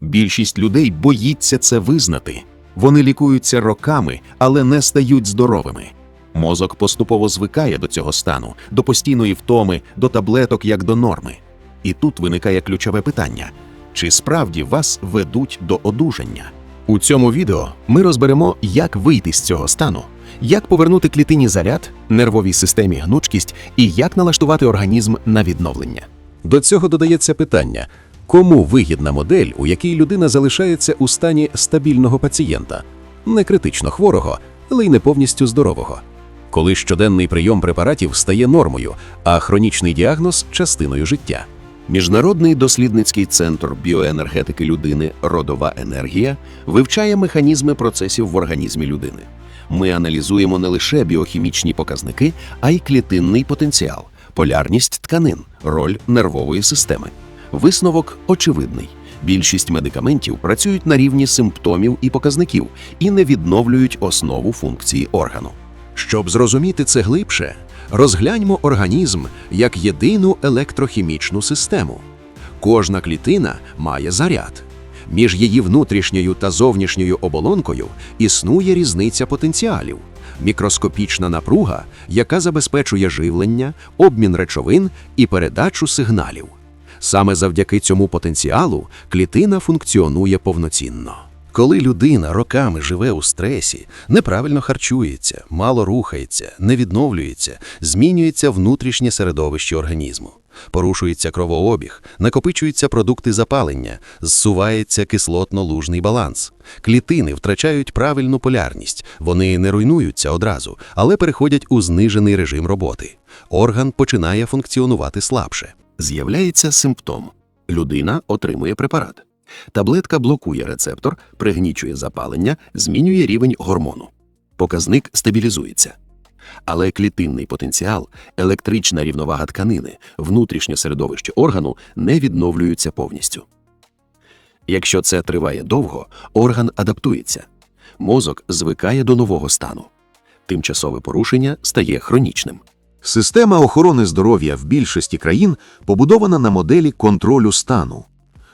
Більшість людей боїться це визнати. Вони лікуються роками, але не стають здоровими. Мозок поступово звикає до цього стану, до постійної втоми, до таблеток як до норми. І тут виникає ключове питання: чи справді вас ведуть до одужання? У цьому відео ми розберемо, як вийти з цього стану, як повернути клітині заряд, нервовій системі гнучкість і як налаштувати організм на відновлення. До цього додається питання: кому вигідна модель, у якій людина залишається у стані стабільного пацієнта, не критично хворого, але й не повністю здорового, коли щоденний прийом препаратів стає нормою, а хронічний діагноз частиною життя. Міжнародний дослідницький центр біоенергетики людини Родова енергія вивчає механізми процесів в організмі людини. Ми аналізуємо не лише біохімічні показники, а й клітинний потенціал, полярність тканин, роль нервової системи. Висновок очевидний. Більшість медикаментів працюють на рівні симптомів і показників і не відновлюють основу функції органу. Щоб зрозуміти це глибше, розгляньмо організм як єдину електрохімічну систему. Кожна клітина має заряд. Між її внутрішньою та зовнішньою оболонкою існує різниця потенціалів, мікроскопічна напруга, яка забезпечує живлення, обмін речовин і передачу сигналів. Саме завдяки цьому потенціалу клітина функціонує повноцінно. Коли людина роками живе у стресі, неправильно харчується, мало рухається, не відновлюється, змінюється внутрішнє середовище організму. Порушується кровообіг, накопичуються продукти запалення, зсувається кислотно-лужний баланс. Клітини втрачають правильну полярність, вони не руйнуються одразу, але переходять у знижений режим роботи. Орган починає функціонувати слабше. З'являється симптом. Людина отримує препарат. Таблетка блокує рецептор, пригнічує запалення, змінює рівень гормону. Показник стабілізується. Але клітинний потенціал, електрична рівновага тканини, внутрішнє середовище органу не відновлюються повністю. Якщо це триває довго, орган адаптується. Мозок звикає до нового стану. Тимчасове порушення стає хронічним. Система охорони здоров'я в більшості країн побудована на моделі контролю стану.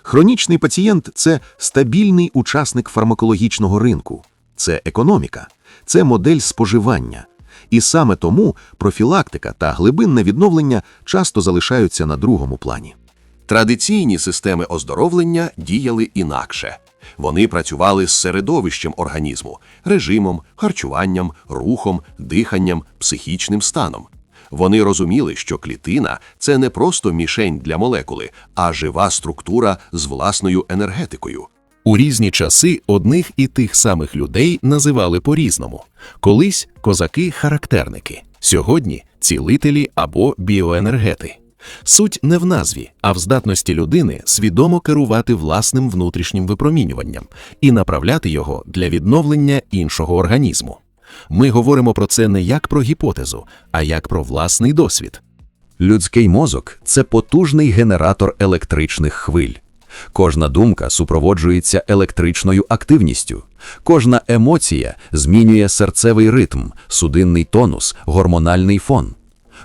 Хронічний пацієнт це стабільний учасник фармакологічного ринку, це економіка, це модель споживання. І саме тому профілактика та глибинне відновлення часто залишаються на другому плані. Традиційні системи оздоровлення діяли інакше. Вони працювали з середовищем організму, режимом, харчуванням, рухом, диханням, психічним станом. Вони розуміли, що клітина це не просто мішень для молекули, а жива структура з власною енергетикою. У різні часи одних і тих самих людей називали по-різному. Колись козаки-характерники, сьогодні цілителі або біоенергети. Суть не в назві, а в здатності людини свідомо керувати власним внутрішнім випромінюванням і направляти його для відновлення іншого організму. Ми говоримо про це не як про гіпотезу, а як про власний досвід. Людський мозок це потужний генератор електричних хвиль. Кожна думка супроводжується електричною активністю. Кожна емоція змінює серцевий ритм, судинний тонус, гормональний фон.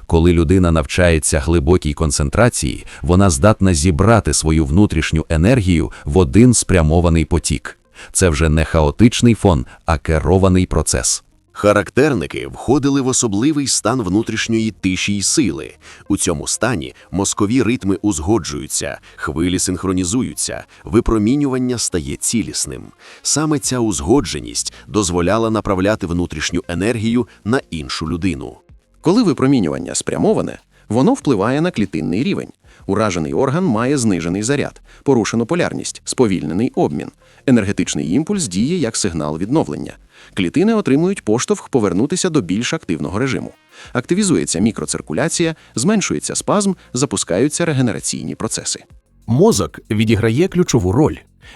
Коли людина навчається глибокій концентрації, вона здатна зібрати свою внутрішню енергію в один спрямований потік. Це вже не хаотичний фон, а керований процес. Характерники входили в особливий стан внутрішньої тиші й сили. У цьому стані мозкові ритми узгоджуються, хвилі синхронізуються, випромінювання стає цілісним. Саме ця узгодженість дозволяла направляти внутрішню енергію на іншу людину. Коли випромінювання спрямоване, воно впливає на клітинний рівень. Уражений орган має знижений заряд, порушену полярність, сповільнений обмін. Енергетичний імпульс діє як сигнал відновлення. Клітини отримують поштовх повернутися до більш активного режиму. Активізується мікроциркуляція, зменшується спазм, запускаються регенераційні процеси. Мозок відіграє ключову роль.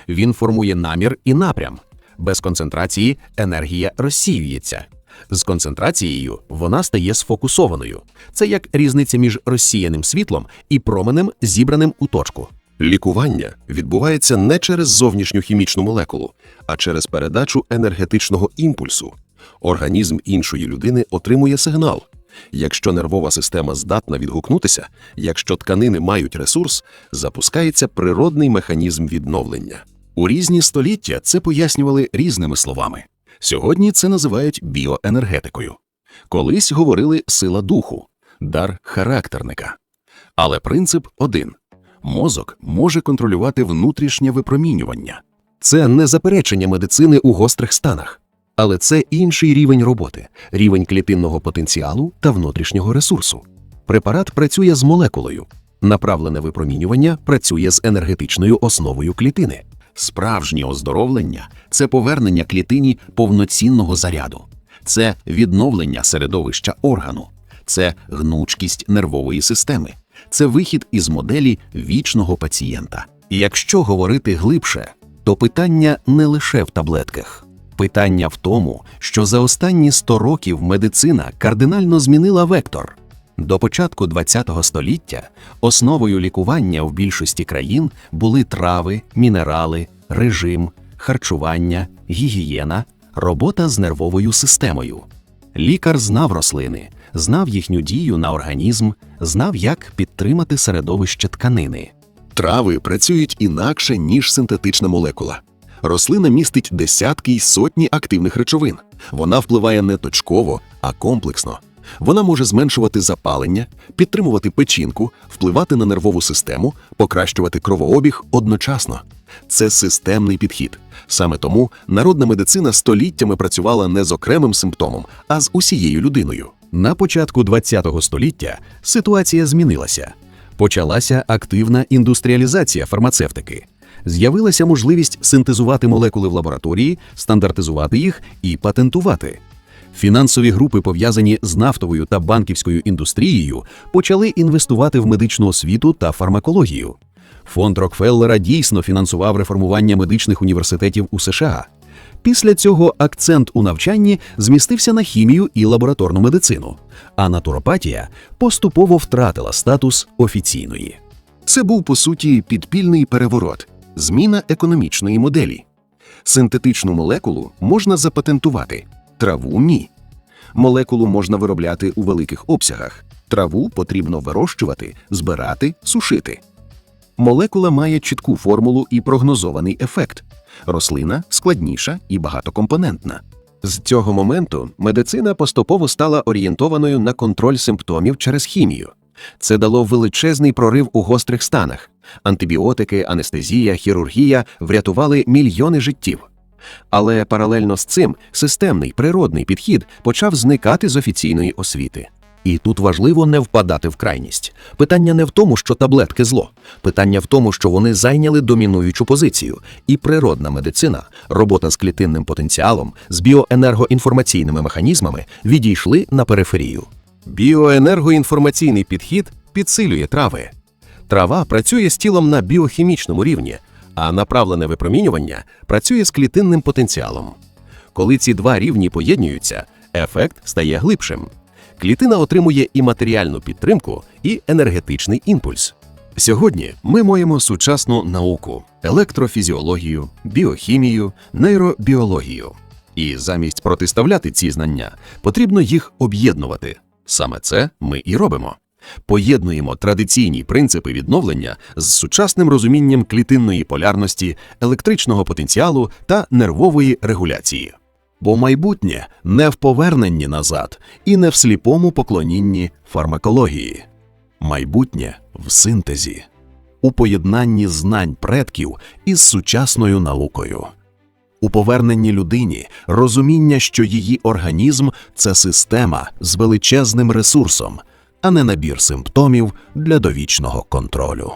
Він формує намір і напрям. Без концентрації енергія розсіюється. З концентрацією вона стає сфокусованою. Це як різниця між розсіяним світлом і променем, зібраним у точку. Лікування відбувається не через зовнішню хімічну молекулу, а через передачу енергетичного імпульсу. Організм іншої людини отримує сигнал. Якщо нервова система здатна відгукнутися, якщо тканини мають ресурс, запускається природний механізм відновлення. У різні століття це пояснювали різними словами. Сьогодні це називають біоенергетикою. Колись говорили сила духу, дар характерника. Але принцип один мозок може контролювати внутрішнє випромінювання. Це не заперечення медицини у гострих станах, але це інший рівень роботи, рівень клітинного потенціалу та внутрішнього ресурсу. Препарат працює з молекулою. Направлене випромінювання працює з енергетичною основою клітини. Справжнє оздоровлення це повернення клітині повноцінного заряду, це відновлення середовища органу, це гнучкість нервової системи, це вихід із моделі вічного пацієнта. Якщо говорити глибше, то питання не лише в таблетках. Питання в тому, що за останні 100 років медицина кардинально змінила вектор. До початку ХХ століття основою лікування в більшості країн були трави, мінерали, режим, харчування, гігієна, робота з нервовою системою. Лікар знав рослини, знав їхню дію на організм, знав, як підтримати середовище тканини. Трави працюють інакше, ніж синтетична молекула. Рослина містить десятки й сотні активних речовин. Вона впливає не точково, а комплексно. Вона може зменшувати запалення, підтримувати печінку, впливати на нервову систему, покращувати кровообіг одночасно. Це системний підхід. Саме тому народна медицина століттями працювала не з окремим симптомом, а з усією людиною. На початку ХХ століття ситуація змінилася. Почалася активна індустріалізація фармацевтики. З'явилася можливість синтезувати молекули в лабораторії, стандартизувати їх і патентувати. Фінансові групи, пов'язані з нафтовою та банківською індустрією, почали інвестувати в медичну освіту та фармакологію. Фонд Рокфеллера дійсно фінансував реформування медичних університетів у США. Після цього акцент у навчанні змістився на хімію і лабораторну медицину, а натуропатія поступово втратила статус офіційної. Це був по суті підпільний переворот, зміна економічної моделі. Синтетичну молекулу можна запатентувати, траву ні. Молекулу можна виробляти у великих обсягах. Траву потрібно вирощувати, збирати, сушити. Молекула має чітку формулу і прогнозований ефект. Рослина складніша і багатокомпонентна. З цього моменту медицина поступово стала орієнтованою на контроль симптомів через хімію. Це дало величезний прорив у гострих станах. Антибіотики, анестезія, хірургія врятували мільйони життів. Але паралельно з цим системний природний підхід почав зникати з офіційної освіти. І тут важливо не впадати в крайність. Питання не в тому, що таблетки зло. Питання в тому, що вони зайняли домінуючу позицію, і природна медицина, робота з клітинним потенціалом, з біоенергоінформаційними механізмами відійшли на периферію. Біоенергоінформаційний підхід підсилює трави. Трава працює з тілом на біохімічному рівні, а направлене випромінювання працює з клітинним потенціалом. Коли ці два рівні поєднуються, ефект стає глибшим. Клітина отримує і матеріальну підтримку, і енергетичний імпульс. Сьогодні ми маємо сучасну науку, електрофізіологію, біохімію, нейробіологію. І замість протиставляти ці знання, потрібно їх об'єднувати. Саме це ми і робимо. Поєднуємо традиційні принципи відновлення з сучасним розумінням клітинної полярності, електричного потенціалу та нервової регуляції. Бо майбутнє не в поверненні назад і не в сліпому поклонінні фармакології. Майбутнє в синтезі, у поєднанні знань предків із сучасною наукою. У поверненні людині розуміння, що її організм це система з величезним ресурсом, а не набір симптомів для довічного контролю.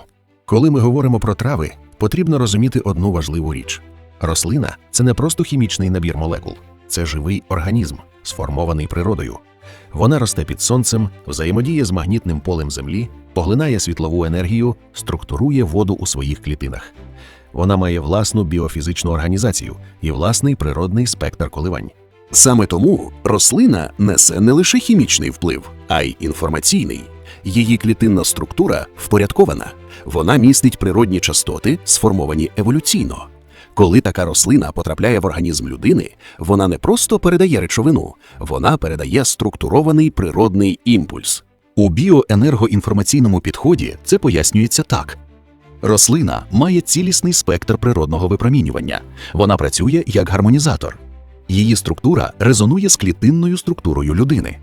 Коли ми говоримо про трави, потрібно розуміти одну важливу річ: рослина це не просто хімічний набір молекул, це живий організм, сформований природою. Вона росте під сонцем, взаємодіє з магнітним полем землі, поглинає світлову енергію, структурує воду у своїх клітинах. Вона має власну біофізичну організацію і власний природний спектр коливань. Саме тому рослина несе не лише хімічний вплив, а й інформаційний. Її клітинна структура впорядкована. Вона містить природні частоти, сформовані еволюційно. Коли така рослина потрапляє в організм людини, вона не просто передає речовину, вона передає структурований природний імпульс. У біоенергоінформаційному підході це пояснюється так. Рослина має цілісний спектр природного випромінювання. Вона працює як гармонізатор. Її структура резонує з клітинною структурою людини.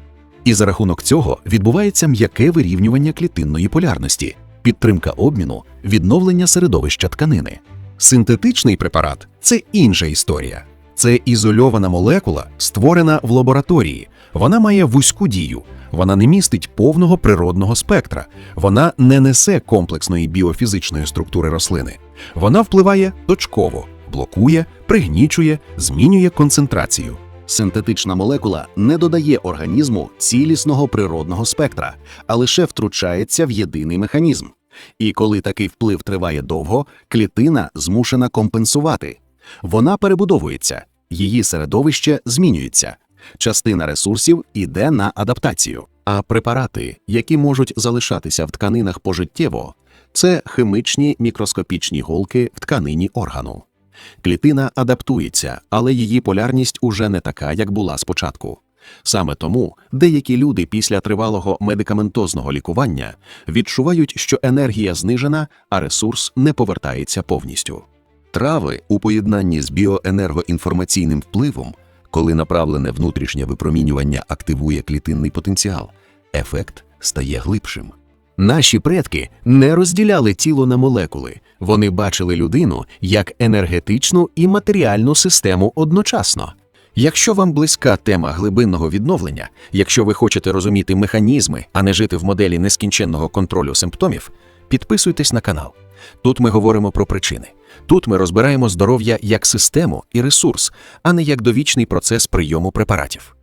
І за рахунок цього відбувається м'яке вирівнювання клітинної полярності, підтримка обміну, відновлення середовища тканини. Синтетичний препарат це інша історія. Це ізольована молекула, створена в лабораторії. Вона має вузьку дію, вона не містить повного природного спектра, вона не несе комплексної біофізичної структури рослини. Вона впливає точково, блокує, пригнічує, змінює концентрацію. Синтетична молекула не додає організму цілісного природного спектра, а лише втручається в єдиний механізм. І коли такий вплив триває довго, клітина змушена компенсувати. Вона перебудовується, її середовище змінюється. Частина ресурсів іде на адаптацію. А препарати, які можуть залишатися в тканинах пожиттєво, це химичні мікроскопічні голки в тканині органу. Клітина адаптується, але її полярність уже не така, як була спочатку. Саме тому деякі люди після тривалого медикаментозного лікування відчувають, що енергія знижена, а ресурс не повертається повністю. Трави у поєднанні з біоенергоінформаційним впливом, коли направлене внутрішнє випромінювання активує клітинний потенціал, ефект стає глибшим. Наші предки не розділяли тіло на молекули, вони бачили людину як енергетичну і матеріальну систему одночасно. Якщо вам близька тема глибинного відновлення, якщо ви хочете розуміти механізми, а не жити в моделі нескінченного контролю симптомів, підписуйтесь на канал. Тут ми говоримо про причини. Тут ми розбираємо здоров'я як систему і ресурс, а не як довічний процес прийому препаратів.